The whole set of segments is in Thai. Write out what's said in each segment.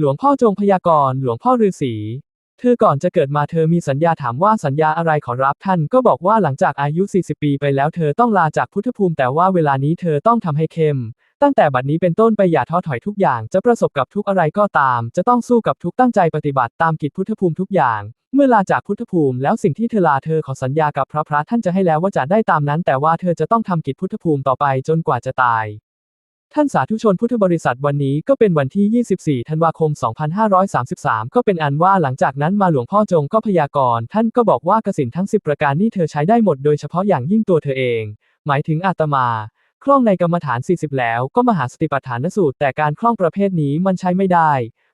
หลวงพ่อจงพยากรณ์หลวงพ่อฤาษีเธอก่อนจะเกิดมาเธอมีสัญญาถามว่าสัญญาอะไรขอรับท่านก็บอกว่าหลังจากอายุ 40 ปีไปแล้วเธอต้องลาจากพุทธภูมิแต่ว่าเวลานี้เธอต้องทำให้เข้ม ตั้งแต่บัดนี้เป็นต้นไปอย่าท้อถอยทุกอย่าง จะประสบกับทุกอะไรก็ตาม จะต้องสู้กับทุกตั้งใจปฏิบัติตามกิจพุทธภูมิทุกอย่าง เมื่อลาจากพุทธภูมิแล้วสิ่งที่เธอลาเธอขอสัญญากับพระพระท่านจะให้แล้วว่าจะได้ตามนั้น แต่ว่าเธอจะต้องทำกิจพุทธภูมิต่อไปจนกว่าจะตาย ท่านสาธุชนพุทธบริษัทวันนี้ก็เป็นวันที่ 24 ธันวาคม 2533 ก็เป็นอันว่าหลังจากนั้นมาหลวงพ่อจงก็พยากรณ์ท่านก็บอกว่ากสินทั้ง 10 ประการนี้เธอใช้ได้หมดโดยเฉพาะอย่างยิ่งตัวเธอเอง หมายถึงอาตมา คล่องในกรรมฐาน 40 แล้วก็มหาสติปัฏฐานสูตร แต่การคล่องประเภทนี้มันใช้ไม่ได้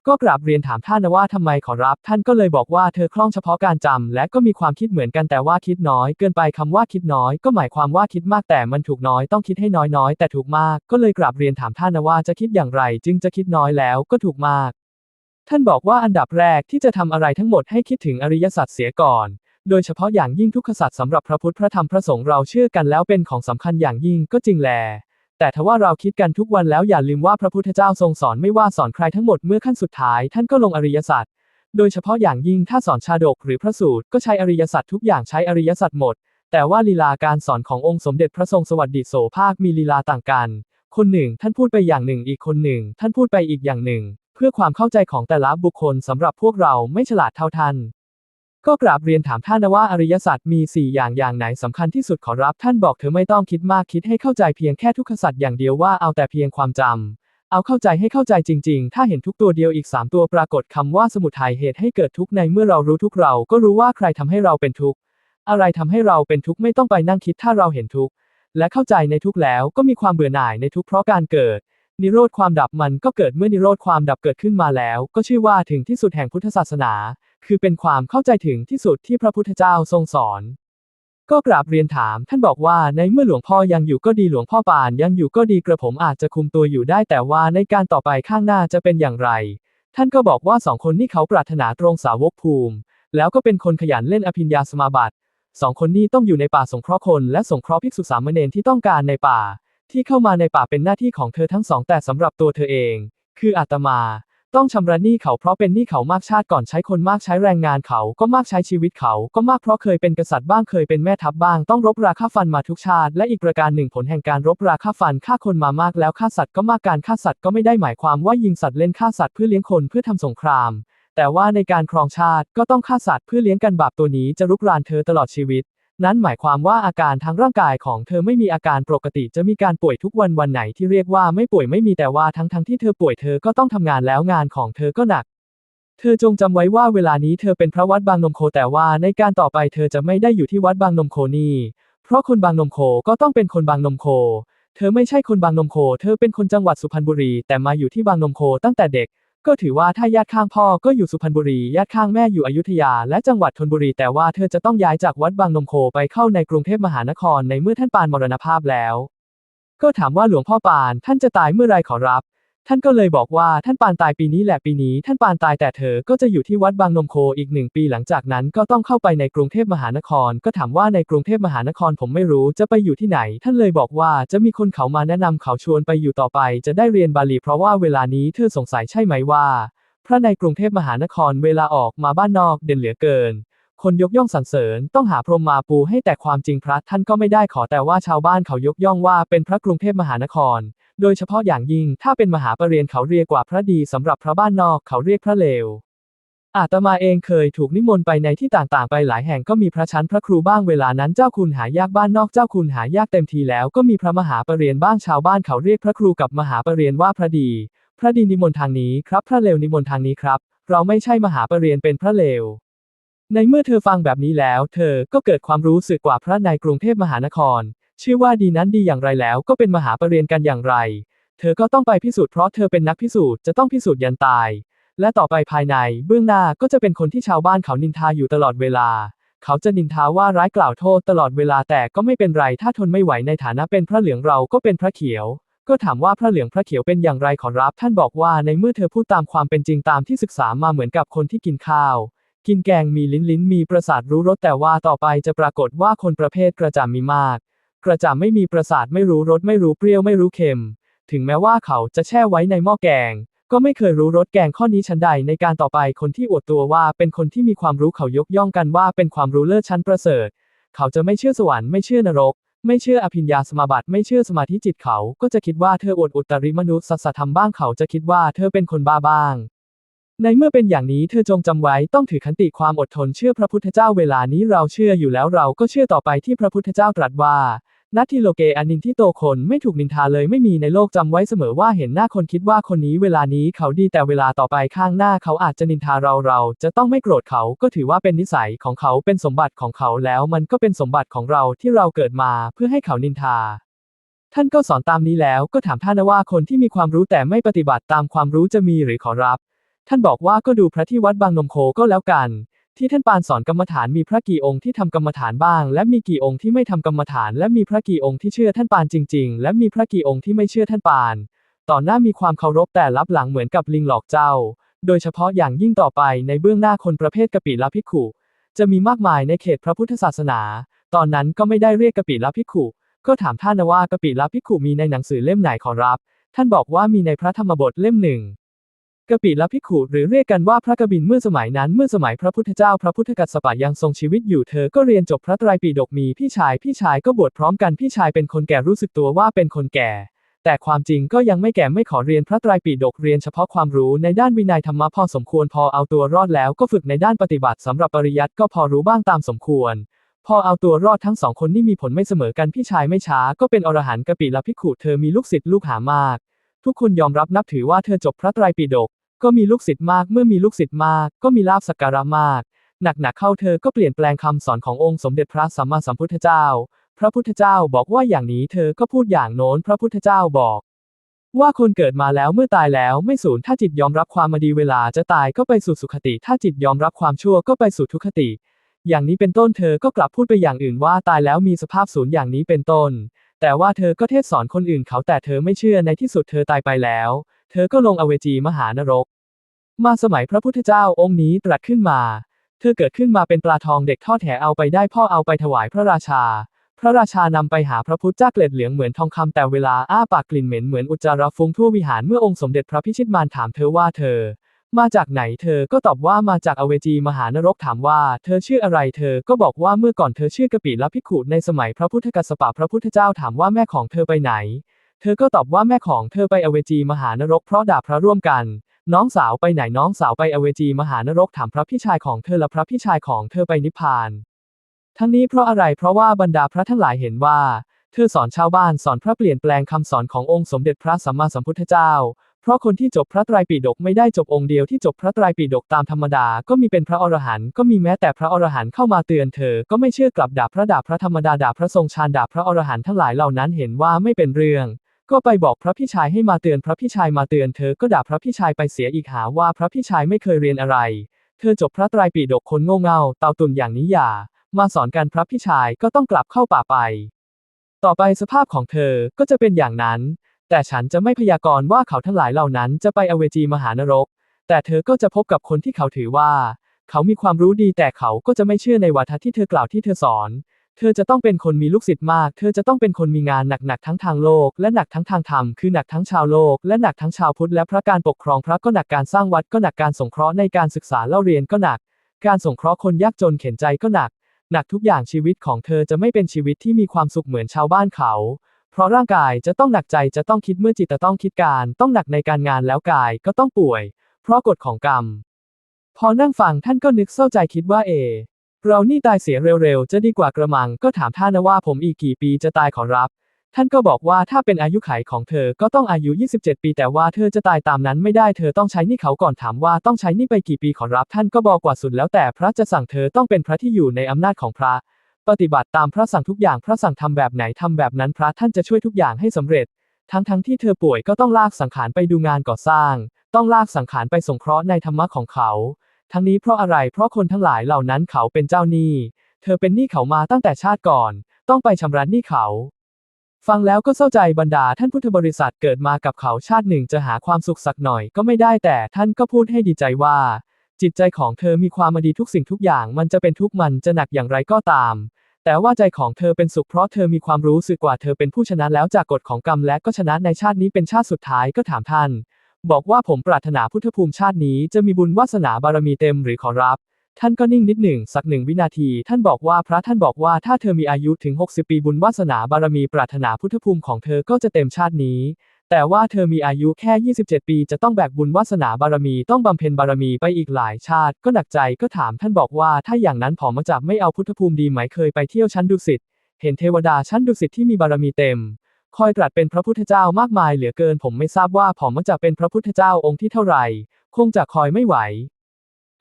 ก็กราบเรียนถามท่านว่าทำไมขอรับ ท่านก็เลยบอกว่าเธอคล่องเฉพาะการจำและก็มีความคิดเหมือนกันแต่ว่าคิดน้อย เกินไปคำว่าคิดน้อย ก็หมายความว่าคิดมากแต่มันถูกน้อยต้องคิดให้น้อยน้อยแต่ถูกมาก ก็เลยกราบเรียนถามท่านว่าจะคิดอย่างไร จึงจะคิดน้อยแล้วก็ถูกมาก ท่านบอกว่าอันดับแรกที่จะทำอะไรทั้งหมดให้คิดถึงอริยสัจเสียก่อนโดยเฉพาะอย่างยิ่งทุกขสัจสำหรับพระพุทธพระธรรมพระสงฆ์เราเชื่อกันแล้วเป็นของสำคัญอย่างยิ่งก็จริงแล แต่ถ้าว่าเราคิดกันทุกวันแล้วอย่าลืมว่าพระพุทธเจ้าทรงสอนไม่ว่าสอนใครทั้งหมดเมื่อขั้นสุดท้ายท่านก็ลงอริยสัจโดยเฉพาะอย่างยิ่งถ้าสอนชาดกหรือพระสูตรก็ใช้อริยสัจทุกอย่างใช้อริยสัจหมด แต่ว่าลีลาการสอนขององค์สมเด็จพระทรงสวัสดิโสภาคมีลีลาต่างกัน คนหนึ่งท่านพูดไปอย่างหนึ่งอีกคนหนึ่ง ท่านพูดไปอีกอย่างหนึ่ง เพื่อความเข้าใจของแต่ละบุคคลสำหรับพวกเราไม่ฉลาดเท่าท่าน ก็กราบเรียนถามท่านว่าอริยสัจมี 4 อย่างอย่างไหนสำคัญที่สุดขอรับท่านบอกเธอไม่ต้องคิดมากคิดให้เข้าใจเพียงแค่ทุกขสัจอย่างเดียวว่าเอาแต่เพียงความจำเอาเข้าใจให้เข้าใจจริง ๆ ถ้าเห็นทุกตัวเดียวอีก 3 ตัวปรากฏคำว่าสมุทัยเหตุให้เกิดทุกในเมื่อเรารู้ทุกเราก็รู้ว่าใครทำให้เราเป็นทุกอะไรทำให้เราเป็นทุกไม่ต้องไปนั่งคิดถ้าเราเห็นทุกและเข้าใจในทุกแล้วก็มีความเบื่อหน่ายในทุกเพราะการเกิดนิโรธความดับมันก็เกิดเมื่อนิโรธความดับเกิดขึ้นมาแล้ว ก็ชื่อว่าถึงที่สุดแห่งพุทธศาสนา คือเป็นความเข้าใจถึงที่สุดที่พระพุทธเจ้าทรงสอน ก็กราบเรียนถามท่านบอกว่าในเมื่อหลวงพ่อยังอยู่ก็ดีหลวงพ่อปานยังอยู่ก็ดีกระผมอาจจะคุมตัวอยู่ได้ แต่ว่าในการต่อไปข้างหน้าจะเป็นอย่างไร ท่านก็บอกว่าสองคนนี้เขาปรารถนาตรงสาวกภูมิ แล้วก็เป็นคนขยันเล่นอภิญญาสมาบัติสองคนนี้ต้องอยู่ในป่าสงเคราะห์คนและสงเคราะห์ภิกษุสามเณรที่ต้องการในป่า ที่เข้ามาในป่าเป็นหน้าที่ของเธอทั้งสองแต่สำหรับตัวเธอเอง คืออาตมา ต้องชำระหนี้เขาเพราะเป็นหนี้เขามากชาติก่อนใช้คนมากใช้แรงงานเขาก็มากใช้ชีวิตเขาก็มากเพราะเคยเป็นกษัตริย์บ้างเคยเป็นแม่ทัพบ้างต้องรบราฆ่าฟันมาทุกชาติ และอีกประการหนึ่งผลแห่งการรบราฆ่าฟันฆ่าคนมามากแล้วฆ่าสัตว์ก็มากการฆ่าสัตว์ก็ไม่ได้หมายความว่ายิงสัตว์เล่นฆ่าสัตว์เพื่อเลี้ยงคนเพื่อทำสงคราม แต่ว่าในการครองชาติก็ต้องฆ่าสัตว์เพื่อเลี้ยงกันบาปตัวนี้จะรุกรานเธอตลอดชีวิต นั้นหมายความว่าอาการทางร่างกายของเธอไม่มีอาการปกติจะมีการป่วยทุกวันวันไหนที่เรียกว่าไม่ป่วยไม่มีแต่ว่าทั้งทั้งที่เธอป่วยเธอก็ต้องทำงานแล้วงานของเธอก็หนัก เธอจงจำไว้ว่าเวลานี้เธอเป็นพระวัดบางนมโคแต่ว่าในการต่อไปเธอจะไม่ได้อยู่ที่วัดบางนมโคนี่เพราะคนบางนมโคก็ต้องเป็นคนบางนมโค เธอไม่ใช่คนบางนมโค เธอเป็นคนจังหวัดสุพรรณบุรี แต่มาอยู่ที่บางนมโคตั้งแต่เด็ก ก็ถือว่าถ้าญาติข้างพ่อก็อยู่สุพรรณบุรี ญาติข้างแม่อยู่อยุธยา และจังหวัดธนบุรี แต่ว่าเธอจะต้องย้ายจากวัดบางนมโคไปเข้าในกรุงเทพมหานครในเมื่อท่านปานมรณภาพแล้ว ก็ถามว่าหลวงพ่อปานท่านจะตายเมื่อไรขอรับ ท่านก็เลยบอกว่าท่านปานตายปีนี้แหละปีนี้ ท่านปานตายแต่เธอก็จะอยู่ที่วัดบางนมโคอีกหนึ่งปีหลังจากนั้นก็ต้องเข้าไปในกรุงเทพมหานคร ก็ถามว่าในกรุงเทพมหานครผมไม่รู้จะไปอยู่ที่ไหน ท่านเลยบอกว่าจะมีคนเขามาแนะนำเขาชวนไปอยู่ต่อไป จะได้เรียนบาลีเพราะว่าเวลานี้เธอสงสัยใช่ไหมว่าพระในกรุงเทพมหานครเวลาออกมาบ้านนอกเด่นเหลือเกิน คนยกย่องสรรเสริญต้องหาพรหมมาปูให้แต่ความจริงพระท่านก็ไม่ได้ขอแต่ว่าชาวบ้านเขายกย่องว่าเป็นพระกรุงเทพมหานคร โดยเฉพาะอย่างยิ่งถ้าเป็นมหาปรริญญาเขาเรียกว่าพระดีสำหรับพระบ้านนอกเขาเรียกพระเลวอาตมาเองเคยถูกนิมนต์ไปในที่ต่างๆ ไปหลายแห่งก็มีพระชั้นพระครูบ้างเวลานั้นเจ้าคุณหายากบ้านนอกเจ้าคุณหายากเต็มทีแล้วก็มีพระมหาปรริญญาบ้างชาวบ้านเขาเรียกพระครูกับมหาปรริญญาว่าพระดี พระดีนิมนต์ทางนี้ครับ พระเลวนิมนต์ทางนี้ครับ เราไม่ใช่มหาปรริญญาเป็นพระเลว ในเมื่อเธอฟังแบบนี้แล้ว เธอก็เกิดความรู้สึกกว่าพระในกรุงเทพมหานคร ชื่อว่าดีนั้นดีอย่างไรแล้วก็เป็นมหาปรริญญากันอย่างไร เธอก็ต้องไปพิสูจน์เพราะเธอเป็นนักพิสูจน์จะต้องพิสูจน์ยันตาย และต่อไปภายในเบื้องหน้าก็จะเป็นคนที่ชาวบ้านเขานินทาอยู่ตลอดเวลา เขาจะนินทาว่าร้ายกล่าวโทษตลอดเวลาแต่ก็ไม่เป็นไรถ้าทนไม่ไหวในฐานะเป็นพระเหลืองเราก็เป็นพระเขียว ก็ถามว่าพระเหลืองพระเขียวเป็นอย่างไรขอรับ ท่านบอกว่าในเมื่อเธอพูดตามความเป็นจริงตามที่ศึกษามาเหมือนกับคนที่กินข้าว กินแกงมีลิ้นลิ้นมีประสาทรู้รสแต่ว่าต่อไปจะปรากฏว่าคนประเภทกระจำมีมาก กระจำไม่มีประสาทไม่รู้รสไม่รู้เปรี้ยวไม่รู้เค็ม ถึงแม้ว่าเขาจะแช่ไว้ในหม้อแกง ก็ไม่เคยรู้รสแกงข้อนี้ชั้นใดในการต่อไปคนที่อวดตัวว่าเป็นคนที่มีความรู้เขายกย่องกันว่าเป็นความรู้เลิศชั้นประเสริฐ เขาจะไม่เชื่อสวรรค์ไม่เชื่อนรก ไม่เชื่ออภิญญาสมาบัติไม่เชื่อสมาธิจิตเขาก็จะคิดว่าเธออวดอุตริมนุษย์สัสธรรมบ้างเขาจะคิดว่าเธอเป็นคนบ้าบ้าง ในเมื่อเป็นอย่างนี้เธอจงจำไว้ต้องถือขันติความอดทนเชื่อพระพุทธเจ้าเวลานี้เราเชื่ออยู่แล้วเราก็เชื่อต่อไปที่พระพุทธเจ้าตรัสว่านัตทิโลเกอนินที่โตคนไม่ถูกนินทาเลยไม่มีในโลกจำไว้เสมอว่าเห็นหน้าคนคิดว่าคนนี้เวลานี้เขาดีแต่เวลาต่อไปข้างหน้าเขาอาจจะนินทาเราเราจะต้องไม่โกรธเขาก็ถือว่าเป็นนิสัยของเขาเป็นสมบัติของเขาแล้วมันก็เป็นสมบัติของเราที่เราเกิดมาเพื่อให้เขานินทา ท่านก็สอนตามนี้แล้วก็ถามท่านว่าคนที่มีความรู้แต่ไม่ปฏิบัติตามความรู้จะมีหรือขอรับ ท่านบอกว่าก็ดูพระที่วัดบางนมโคก็แล้วกัน ที่ท่านปานสอนกรรมฐานมีพระกี่องค์ที่ทำกรรมฐานบ้าง และมีกี่องค์ที่ไม่ทำกรรมฐาน และมีพระกี่องค์ที่เชื่อท่านปานจริง ๆ และมีพระกี่องค์ที่ไม่เชื่อท่านปาน ต่อหน้ามีความเคารพแต่รับหลังเหมือนกับลิงหลอกเจ้า โดยเฉพาะอย่างยิ่งต่อไปในเบื้องหน้าคนประเภทกะปิลาภิกขุจะมีมากมายในเขตพระพุทธศาสนา ตอนนั้นก็ไม่ได้เรียกกะปิลาภิกขุก็ถามท่านว่ากะปิลาภิกขุมีในหนังสือเล่มไหนขอรับ ท่านบอกว่ามีในพระธรรมบทเล่มหนึ่ง กปิลภิขุหรือเรียกกันว่าพระกบินเมื่อสมัยนั้นเมื่อสมัยพระพุทธเจ้าพระพุทธกัสสปะยังทรงชีวิตอยู่เธอก็เรียนจบพระไตรปิฎกมีพี่ชายพี่ชายก็บวชพร้อมกันพี่ชายเป็นคนแก่รู้สึกตัวว่าเป็นคนแก่ แต่ความจริงก็ยังไม่แก่ไม่ขอเรียนพระไตรปิฎกเรียนเฉพาะความรู้ในด้านวินัยธรรมะพอสมควรพอเอาตัวรอดแล้วก็ฝึกในด้านปฏิบัติสำหรับปริยัติก็พอรู้บ้างตามสมควรพอเอาตัวรอดทั้งสองคนนี่มีผลไม่เสมอกันพี่ชายไม่ช้าก็เป็นอรหันต์กปิลภิขุเธอมีลูกศิษย์ลูกหามาก ทุกคนยอมรับนับถือว่าเธอจบพระไตรปิฎก ก็มีลูกศิษย์มาก เมื่อมีลูกศิษย์มาก ก็มีลาบสักการะมาก หนักๆเข้าเธอก็เปลี่ยนแปลงคำสอนขององค์สมเด็จพระสัมมาสัมพุทธเจ้า พระพุทธเจ้าบอกว่าอย่างนี้เธอก็พูดอย่างโน้น พระพุทธเจ้าบอก ว่าคนเกิดมาแล้วเมื่อตายแล้วไม่สูญถ้าจิตยอมรับความมาดีเวลาจะตายก็ไปสู่สุขติ ถ้าจิตยอมรับความชั่วก็ไปสู่ทุกขติ อย่างนี้เป็นต้นเธอก็กลับพูดไปอย่างอื่นว่าตายแล้วมีสภาพศูนย์อย่างนี้เป็นต้น แต่ว่าเธอก็เทศสอนคนอื่นเขาแต่เธอไม่เชื่อในที่สุดเธอตายไปแล้ว เธอก็ลงอเวจีมหานรก มาสมัยพระพุทธเจ้าองค์นี้ตรัสขึ้นมา เธอเกิดขึ้นมาเป็นปลาทองเด็กทอดแหเอาไปได้พ่อเอาไปถวายพระราชา พระราชานำไปหาพระพุทธเจ้าเกล็ดเหลืองเหมือนทองคำแต่เวลาอ้าปากกลิ่นเหม็นเหมือนอุจจาระฟุ้งทั่ววิหารเมื่อองค์สมเด็จพระพิชิตมารถามเธอว่าเธอ มาจากไหนเธอก็ตอบว่ามาจากอเวจีมหานรกถามว่า เธอชื่ออะไรเธอก็บอกว่าเมื่อก่อนเธอชื่อกปิลภิขุในสมัยพระพุทธกัสสปะพระพุทธเจ้าถามว่าแม่ของเธอไปไหน เธอก็ตอบว่าแม่ของเธอไปอเวจีมหานรกเพราะด่าพระร่วมกัน น้องสาวไปไหนน้องสาวไปอเวจีมหานรกถามพระพี่ชายของเธอและพระพี่ชายของเธอไปนิพพาน ทั้งนี้เพราะอะไรเพราะว่าบรรดาพระทั้งหลายเห็นว่า เธอสอนชาวบ้านสอนพระเปลี่ยนแปลงคำสอนขององค์สมเด็จพระสัมมาสัมพุทธเจ้า เพราะคนที่จบพระไตรปิฎกไม่ได้จบองค์เดียวที่จบพระไตรปิฎกตามธรรมดาก็มีเป็นพระอรหันต์ก็มีแม้แต่พระอรหันต์เข้ามาเตือนเธอก็ไม่เชื่อกลับด่าพระด่าพระธรรมดาด่าพระทรงฌานด่าพระอรหันต์ทั้งหลายเหล่านั้นเห็นว่าไม่เป็นเรื่อง ก็ไปบอกพระพี่ชายให้มาเตือนพระพี่ชายมาเตือนเธอก็ด่าพระพี่ชายไปเสียอีกหาว่าพระพี่ชายไม่เคยเรียนอะไร เธอจบพระไตรปิฎกคนโง่เง่าเตาตุนอย่างนี้อย่า มาสอนกันพระพี่ชายก็ต้องกลับเข้าป่าไป ต่อไปสภาพของเธอก็จะเป็นอย่างนั้น แต่ฉันจะไม่พยากรณ์ว่าเขาทั้งหลายเหล่านั้นจะไปอเวจีมหานรก แต่เธอก็จะพบกับคนที่เขาถือว่า เขามีความรู้ดีแต่เขาก็จะไม่เชื่อในวาทะที่เธอกล่าวที่เธอสอน เธอจะต้องเป็นคนมีลูกศิษย์มาก เธอจะต้องเป็นคนมีงานหนักๆทั้งทางโลก และหนักทั้งทางธรรม คือหนักทั้งชาวโลก และหนักทั้งชาวพุทธ และพระการปกครองพระก็หนักการสร้างวัดก็หนักการสงเคราะห์ในการศึกษาเล่าเรียนก็หนัก การสงเคราะห์คนยากจนเข็นใจก็หนัก หนักทุกอย่างชีวิตของเธอจะไม่เป็นชีวิตที่มีความสุขเหมือนชาวบ้านเขา เพราะร่างกายจะต้องหนักใจจะต้องคิดเมื่อจิตจะต้องคิดการ ต้องหนักในการงานแล้วกายก็ต้องป่วย เพราะกฎของกรรม พอนั่งฟังท่านก็นึกเศร้าใจคิดว่าเอ เรานี่ตายเสียเร็วๆ จะดีกว่ากระมัง ก็ถามท่านนะว่าผมอีกกี่ปีจะตายขอรับ ท่านก็บอกว่าถ้าเป็นอายุไขของเธอก็ต้องอายุ 27 ปี แต่ว่าเธอจะตายตามนั้นไม่ได้ เธอต้องใช้หนี่เขาก่อนถามว่าต้องใช้หนี่ไปกี่ปีขอรับ ท่านก็บอกกว่าสุดแล้วแต่พระจะสั่งเธอต้องเป็นพระที่อยู่ในอำนาจของพระ ปฏิบัติตามพระสั่งทุกอย่าง พระสั่งทำแบบไหนทำแบบนั้น พระท่านจะช่วยทุกอย่างให้สำเร็จ ทั้งทั้งที่เธอป่วยก็ต้องลากสังขารไปดูงานก่อสร้าง ต้องลากสังขารไปสงเคราะห์ในธรรมะของเขา ทั้งนี้เพราะอะไร เพราะคนทั้งหลายเหล่านั้นเขาเป็นเจ้าหนี้ เธอเป็นหนี้เขามาตั้งแต่ชาติก่อน ต้องไปชำระหนี้เขา ฟังแล้วก็เศร้าใจบรรดาท่านพุทธบริษัทเกิดมากับเขาชาติหนึ่งจะหาความสุขสักหน่อยก็ไม่ได้แต่ท่านก็พูดให้ดีใจว่า จิตใจของเธอมีความมาดีทุกสิ่งทุกอย่างมันจะเป็นทุกมันจะหนักอย่างไรก็ตาม แต่ว่าใจของเธอเป็นสุขเพราะเธอมีความรู้สึกกว่าเธอเป็นผู้ชนะแล้วจากกฎของกรรมและก็ชนะในชาตินี้เป็นชาติสุดท้ายก็ถามท่าน บอกว่าผมปรารถนาพุทธภูมิชาตินี้จะมีบุญวาสนาบารมีเต็มหรือขอรับ ท่านก็นิ่งนิดหนึ่งสักหนึ่งวินาที ท่านบอกว่าพระท่านบอกว่าถ้าเธอมีอายุถึง 60 ปีบุญวาสนาบารมีปรารถนาพุทธภูมิของเธอก็จะเต็มชาตินี้ แต่ว่าเธอมีอายุแค่ 27 ปีจะต้องแบกบุญวาสนาบารมีต้องบำเพ็ญบารมีไปอีกหลายชาติก็หนักใจก็ถามท่านบอกว่าถ้าอย่างนั้นผอมาจากไม่เอาพุทธภูมิดีไหมเคยไปเที่ยวชั้นดุสิตเห็นเทวดาชั้นดุสิตที่มีบารมีเต็ม คอยตรัสเป็นพระพุทธเจ้ามากมายเหลือเกินผมไม่ทราบว่าผอมจะเป็นพระพุทธเจ้าองค์ที่เท่าไหร่ คงจะคอยไม่ไหว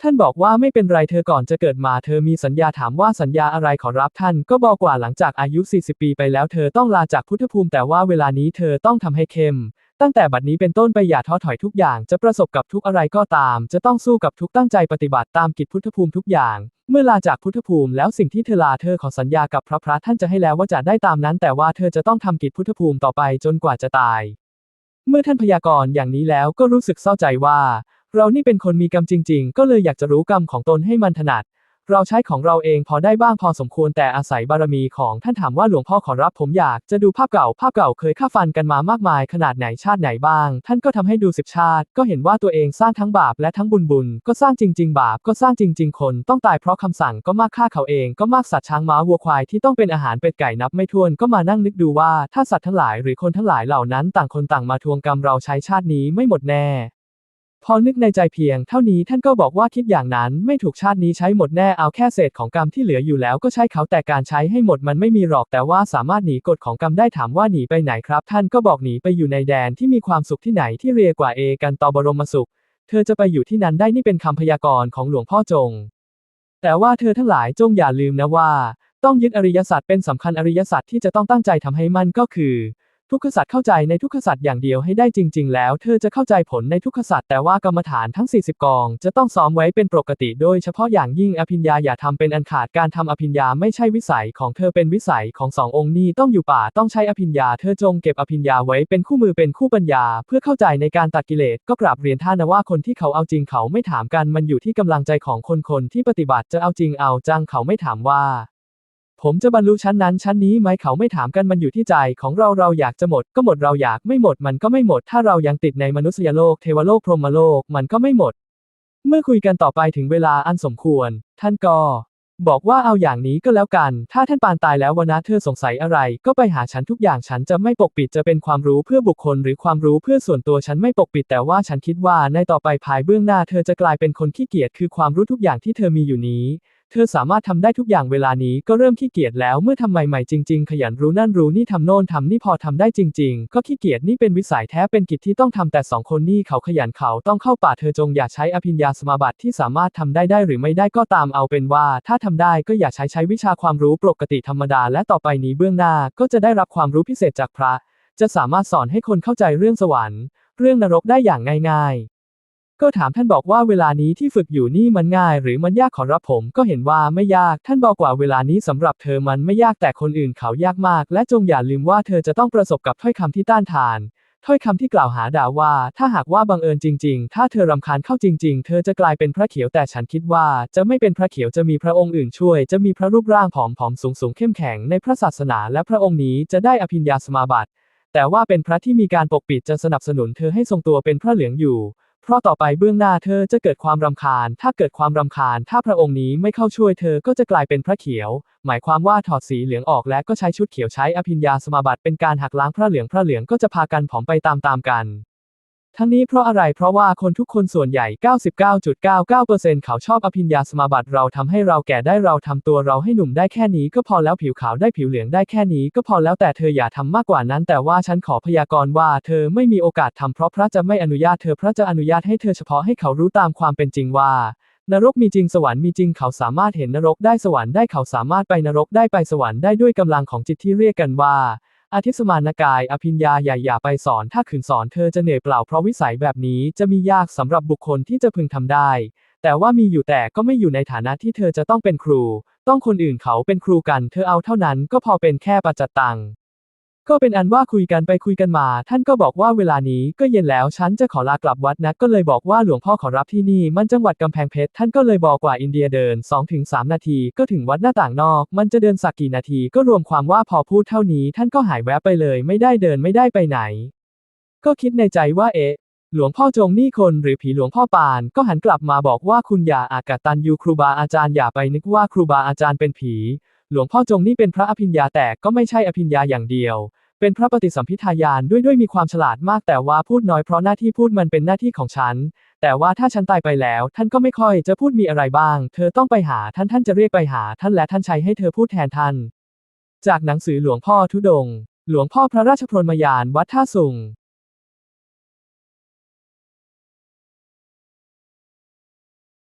ท่านบอกว่าไม่เป็นไรเธอก่อนจะเกิดมาเธอมีสัญญาถามว่าสัญญาอะไรขอรับท่าน ก็บอกว่าหลังจากอายุ 40 ปีไปแล้วเธอต้องลาจากพุทธภูมิแต่ว่าเวลานี้เธอต้องทำให้เข้ม ตั้งแต่บัดนี้เป็นต้นไปอย่าท้อถอยทุกอย่างจะประสบกับทุกอะไรก็ตาม จะต้องสู้กับทุกตั้งใจปฏิบัติตามกิจพุทธภูมิทุกอย่าง เมื่อลาจากพุทธภูมิแล้วสิ่งที่เธอลาเธอขอสัญญากับพระพระท่านจะให้แล้วว่าจะได้ตามนั้น แต่ว่าเธอจะต้องทำกิจพุทธภูมิต่อไปจนกว่าจะตาย เมื่อท่านพยากรณ์อย่างนี้แล้วก็รู้สึกเศร้าใจว่า เรานี่เป็นคนมีกรรมจริง ๆ ก็เลยอยากจะรู้กรรมของตนให้มันถนัด เราใช้ของเราเองพอได้บ้างพอสมควรแต่อาศัยบารมีของท่านถามว่าหลวงพ่อขอรับผมอยากจะดูภาพเก่า ภาพเก่าเคยฆ่าฟันกันมามากมายขนาดไหนชาติไหนบ้าง ท่านก็ทำให้ดูสิบชาติ ก็เห็นว่าตัวเองสร้างทั้งบาปและทั้งบุญบุญ ก็สร้างจริง ๆ บาปก็สร้างจริง ๆ คนต้องตายเพราะคำสั่งก็มากฆ่าเขาเองก็มากสัตว์ช้างม้าวัวควายที่ต้องเป็นอาหารเป็ดไก่นับไม่ถ้วนก็มานั่งนึกดูว่าถ้าสัตว์ทั้งหลายหรือคนทั้งหลายเหล่านั้นต่างคนต่างมาทวงกรรมเราใช้ชาตินี้ไม่หมดแน่ พอนึกในใจเพียงเท่านี้ท่านก็บอกว่าคิดอย่างนั้นไม่ถูกชาตินี้ใช้หมดแน่เอาแค่เศษของกรรมที่เหลืออยู่แล้วก็ใช้เขาแต่การใช้ให้หมดมันไม่มีหรอกแต่ว่าสามารถหนีกฎของกรรมได้ถามว่าหนีไปไหนครับ ท่านก็บอกหนีไปอยู่ในแดนที่มีความสุขที่ไหนที่เรียกว่าเอกันตอบรมสุข เธอจะไปอยู่ที่นั้นได้นี่เป็นคำพยากรณ์ของหลวงพ่อจง แต่ว่าเธอทั้งหลายจงอย่าลืมนะว่า ต้องยึดอริยสัจเป็นสำคัญอริยสัจที่จะต้องตั้งใจทำให้มันก็คือ ทุกขสัจเข้าใจในทุกขสัจอย่างเดียวให้ได้จริง ๆ แล้วเธอจะเข้าใจผลในทุกขสัจแต่ว่ากรรมฐานทั้ง 40 กอง จะต้องซ้อมไว้เป็นปกติโดยเฉพาะอย่างยิ่งอภิญญาอย่าทำเป็นอันขาดการทำอภิญญาไม่ใช่วิสัยของเธอเป็นวิสัยของสององค์นี้ต้องอยู่ป่าต้องใช้อภิญญาเธอจงเก็บอภิญญาไว้เป็นคู่มือเป็นคู่ปัญญา เพื่อเข้าใจในการตัดกิเลสก็กราบเรียนท่านว่าคนที่เขาเอาจริงเขาไม่ถามกันมันอยู่ที่กำลังใจของคนคนที่ปฏิบัติจะเอาจริงเอาจังเขาไม่ถามว่า ผมจะบรรลุชั้นนั้นชั้นนี้ไหมเขาไม่ถามกันมันอยู่ที่ใจของเราเราอยากจะหมด ก็หมดเราอยากไม่หมดมันก็ไม่หมด ถ้าเรายังติดในมนุษยโลกเทวโลกพรหมโลกมันก็ไม่หมด เมื่อคุยกันต่อไปถึงเวลาอันสมควร ท่านก็บอกว่าเอาอย่างนี้ก็แล้วกัน ถ้าท่านปานตายแล้ววันนะเธอสงสัยอะไร ก็ไปหาฉันทุกอย่างฉันจะไม่ปกปิดจะเป็นความรู้เพื่อบุคคล หรือความรู้เพื่อส่วนตัวฉันไม่ปกปิดแต่ว่าฉันคิดว่าในต่อไปภายเบื้องหน้าเธอจะกลายเป็นคนขี้เกียจคือความรู้ทุกอย่างที่เธอมีอยู่นี้ เธอสามารถทำได้ทุกอย่างเวลานี้ก็เริ่มขี้เกียจแล้วเมื่อทำใหม่ๆจริง ๆ ขยันรู้นั่นรู้นี่ทำโน่นทำนี่พอทำได้จริง ๆ ก็ขี้เกียจนี่เป็นวิสัยแท้เป็นกิจที่ต้องทำแต่สองคนนี่เขาขยันเขาต้องเข้าป่าเธอจงอย่าใช้อภิญญาสมาบัติที่สามารถทำได้ได้หรือไม่ได้ก็ตามเอาเป็นว่า ถ้าทำได้ก็อย่าใช้ใช้วิชาความรู้ปกติธรรมดา และต่อไปนี้เบื้องหน้าก็จะได้รับความรู้พิเศษจากพระ จะสามารถสอนให้คนเข้าใจเรื่องสวรรค์ เรื่องนรกได้อย่างง่าย ๆ ก็ถามท่านบอกว่าเวลานี้ที่ฝึกอยู่นี่มันง่าย หรือมันยากขอรับผมก็เห็นว่าไม่ยากท่านบอกว่าเวลานี้สำหรับเธอมันไม่ยากแต่คนอื่นเขายากมาก และจงอย่าลืมว่าเธอจะต้องประสบกับถ้อยคำที่ต้านทานถ้อยคำที่กล่าวหาด่าว่า ถ้าหากว่าบังเอิญจริง ๆ ถ้าเธอรำคาญเข้าจริง ๆ เธอจะกลายเป็นพระเขียวแต่ฉันคิดว่า จะไม่เป็นพระเขียวจะมีพระองค์อื่นช่วย จะมีพระรูปร่างผอมๆสูงๆเข้มแข็งในพระศาสนา และพระองค์นี้จะได้อภิญญาสมาบัติ แต่ว่าเป็นพระที่มีการปกปิดจะสนับสนุนเธอให้ทรงตัวเป็นพระเหลืองอยู่ เพราะต่อไปเบื้องหน้าเธอจะเกิดความรำคาญ ถ้าเกิดความรำคาญ ถ้าพระองค์นี้ไม่เข้าช่วยเธอก็จะกลายเป็นพระเขียว หมายความว่าถอดสีเหลืองออกและก็ใช้ชุดเขียวใช้อภิญญาสมาบัติเป็นการหักล้างพระเหลืองพระเหลืองก็จะพากันผอมไปตามๆกัน ทั้งนี้เพราะอะไร เพราะว่าคนทุกคนส่วนใหญ่ 99.99%เขาชอบอภิญญาสมาบัติเราทำให้เราแก่ได้เราทำตัวเราให้หนุ่มได้แค่นี้ก็พอแล้วผิวขาวได้ผิวเหลืองได้แค่นี้ก็พอแล้วแต่เธออย่าทำมากกว่านั้น แต่ว่าฉันขอพยากรณ์ว่าเธอไม่มีโอกาสทำเพราะพระจะไม่อนุญาตเธอพระจะอนุญาตให้เธอเฉพาะให้เขารู้ตามความเป็นจริงว่านรกมีจริงสวรรค์มีจริงเขาสามารถเห็นนรกได้สวรรค์ได้เขาสามารถไปนรกได้ไปสวรรค์ได้ด้วยกำลังของจิตที่เรียกกันว่า อาทิสมานกายอภิญญาใหญ่อย่าไปสอนถ้าขืนสอนเธอจะเหนื่อยเปล่าเพราะวิสัยแบบนี้จะมียากสำหรับบุคคลที่จะพึงทำได้ แต่ว่ามีอยู่แต่ก็ไม่อยู่ในฐานะที่เธอจะต้องเป็นครู ต้องคนอื่นเขาเป็นครูกันเธอเอาเท่านั้นก็พอเป็นแค่ปัจจตัง ก็เป็นอันว่าคุยกันไปคุยกันมา ท่านก็บอกว่าเวลานี้ก็เย็นแล้วฉันจะขอลากลับวัดนะก็เลยบอกว่าหลวงพ่อขอรับที่นี่มันจังหวัดกำแพงเพชรท่านก็เลยบอกว่าอินเดียเดิน 2-3 นาที ก็ถึงวัดหน้าต่างนอก มันจะเดินสักกี่นาทีก็รวมความว่าพอพูดเท่านี้ ท่านก็หายแวบไปเลยไม่ได้เดินไม่ได้ไปไหน ก็คิดในใจว่าเอ๊ะหลวงพ่อจงนี่คนหรือผีหลวงพ่อปาน ก็หันกลับมาบอกว่าคุณอย่าอากตันยูครูบาอาจารย์อย่าไปนึกว่าครูบาอาจารย์เป็นผี หลวงพ่อจงนี่เป็นพระอภิญญาแต่ก็ไม่ใช่อภิญญาอย่างเดียว เป็นพระปฏิสัมพิทายานด้วยด้วยมีความฉลาดมากแต่ว่าพูดน้อยเพราะหน้าที่พูดมันเป็นหน้าที่ของฉัน แต่ว่าถ้าฉันตายไปแล้ว ท่านก็ไม่ค่อยจะพูดมีอะไรบ้าง เธอต้องไปหาท่านท่านจะเรียกไปหาท่านและท่านใช้ให้เธอพูดแทนท่าน จากหนังสือหลวงพ่อทุดง หลวงพ่อพระราชพรมยานวัดท่าสุง